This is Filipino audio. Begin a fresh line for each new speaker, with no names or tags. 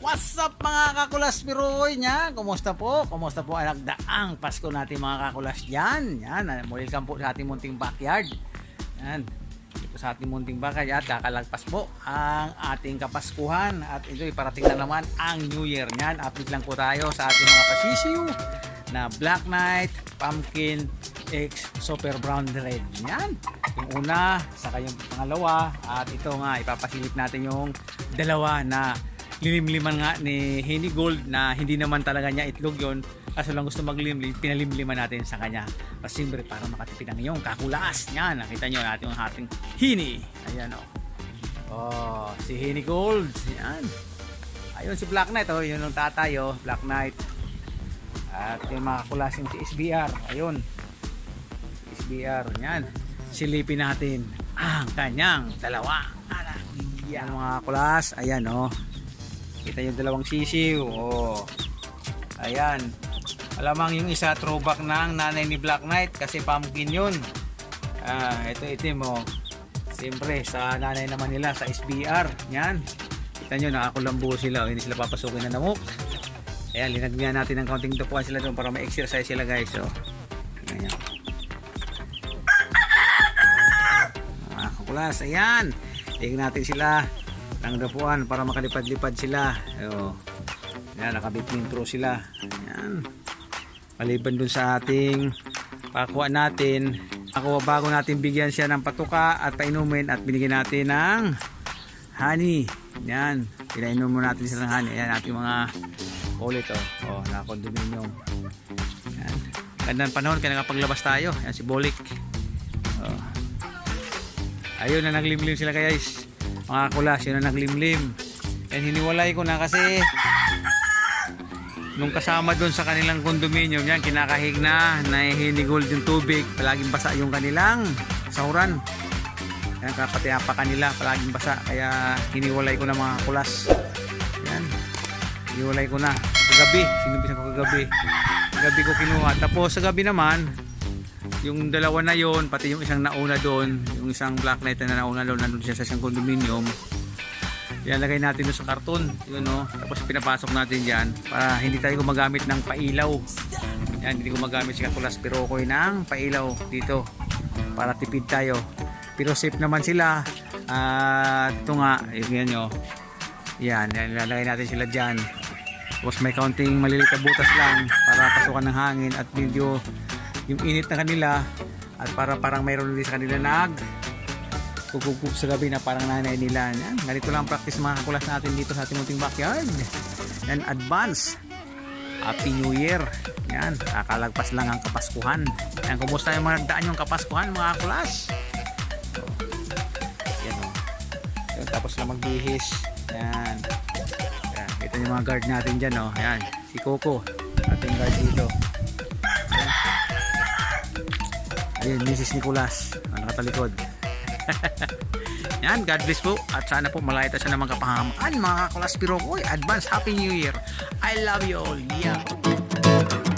up mga kakulas Piroy niya? Kumusta po? Kumusta po ang nagdaang Pasko natin mga kakulas dyan? Yan, ah, welcome po sa ating munting backyard. Yan, dito sa ating munting backyard at kakalagpas po ang ating kapaskuhan at ito parating na naman ang New Year niyan. Update lang po tayo sa ating mga pasisiyo na Black Knight, Pumpkin, X, Super Brown Red. Yan. Yung una, saka yung pangalawa at ito nga ipapasilip natin yung dalawa na lilimliman nga ni Henny Gold na hindi naman talaga niya itlog yon kaso lang gusto maglimlim pinalimliman natin sa kanya. Kasi siyempre para makatipid ang iyong kakulas yan nakita nyo natin yung ating Henny. Ayan o oh. si Henny Gold. Yan. Ayun si Black Knight oh. Yun yung tatay oh. Black Knight. At yung mga kakulas yung si SBR ayun. SBR yan. Silipin natin ang kanyang dalawa. Yan mga kulas ayan oh kita yung dalawang sisiw oh ayan. Alamang yung isa throwback ng nanay ni Black Knight kasi pumpkin yun. Ah, ito itim oh. Siyempre sa nanay naman nila sa SBR yan. Kita nyo nakakulambo sila oh, hindi sila papasukin na namok. Ayan linagyan natin ng counting tupuan sila doon para ma-exercise sila guys so ayan mga kakulas ayan. Tingnan natin sila ng dapuan para makalipad-lipad sila Ayo. Yan, nakabit intro sila. Yan. Maliban dun sa ating pakuha natin. Ako bago natin bigyan siya ng patuka at painumin at binigyan natin ng honey. Yan. Pinainom mo natin sila ng honey. Yan ating mga ulit oh. Oh, na condominium. Yan. Gandang panahon kaya nakapaglabas tayo. Yan si Bolik. Oh. Ayun na naglimlim sila guys. Mga kulas, yun na naglimlim. And hiniwalay ko na kasi nung kasama doon sa kanilang condominium yan kinakahig na nahihinigol yung tubig palaging basa yung kanilang sahuran yan kapati pa kanila palaging basa. Kaya hiniwalay ko na mga kulas yan hiniwalay ko na. Kagabi sinubisan ko kagabi. Kagabi ko kinuha. Tapos sa gabi naman yung dalawa na yon pati yung isang nauna doon yung isang black knight na nauna doon nandun siya sa isang condominium. Ilalagay natin doon sa karton yun no? Tapos pinapasok natin dyan para hindi tayo gumagamit ng pailaw. Yan hindi gumagamit si Kakulas Pirokoy ng pailaw dito para tipid tayo. Pero safe naman sila. At ito nga yan nyo yan, ilalagay natin sila dyan. Tapos may kaunting maliliit na butas lang para pasukan ng hangin at medyo yung init na kanila at para parang mayroon din sa kanila nag kukukup sa gabi na parang nanay nila. Yan. Ganito lang ang practice mga kakulas natin dito sa ating munting backyard. Yan, advance. Happy New Year. Yan, kakalagpas lang ang kapaskuhan. Yan, kumusta yung mga nagdaan yung kapaskuhan mga kakulas? Yan o. Yan, tapos lang magbihis. Yan. Yan, ito yung mga guard natin dyan o. Yan, si Coco. Ating guard dito. Ayun, Mrs. Nicolas. Ang nakatalikod. Yan, God bless po. At sana po malaya tayo sa naman kapahamaan mga kakulas Pirokoy. Advance Happy New Year. I love you all. Yeah.